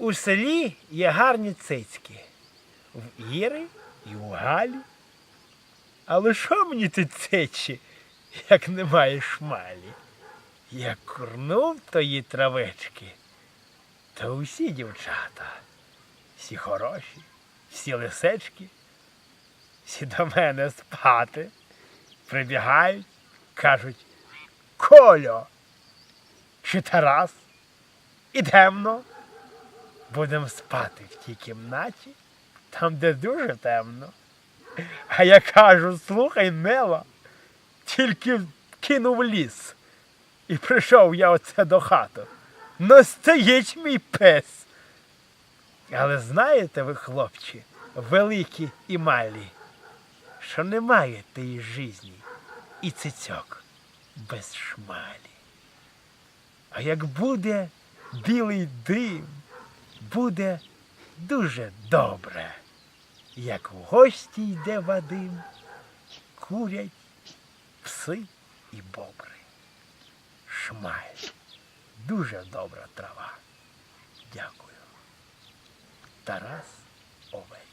У селі є гарні цицьки. В Іри і у Галі. Але що мені ті цичі, як немає шмалі? Як курнув тої травички, то усі дівчата, всі хороші, всі лисички, всі до мене спати, прибігають, кажуть Кольо чи Тарас, ідемно, будемо спати в тій кімнаті, там, де дуже темно. А я кажу, слухай, Нела, тільки кинув ліс. І прийшов я оце до хати. Ну стоїть мій пес. Але знаєте ви, хлопці, великі і малі, що немає тієї житті і цицьок без шмалі. А як буде білий дим, буде дуже добре. Як в гості йде Вадим, курять пси і бобри. Шмаль. Дуже добра трава. Дякую. Тарас Овець.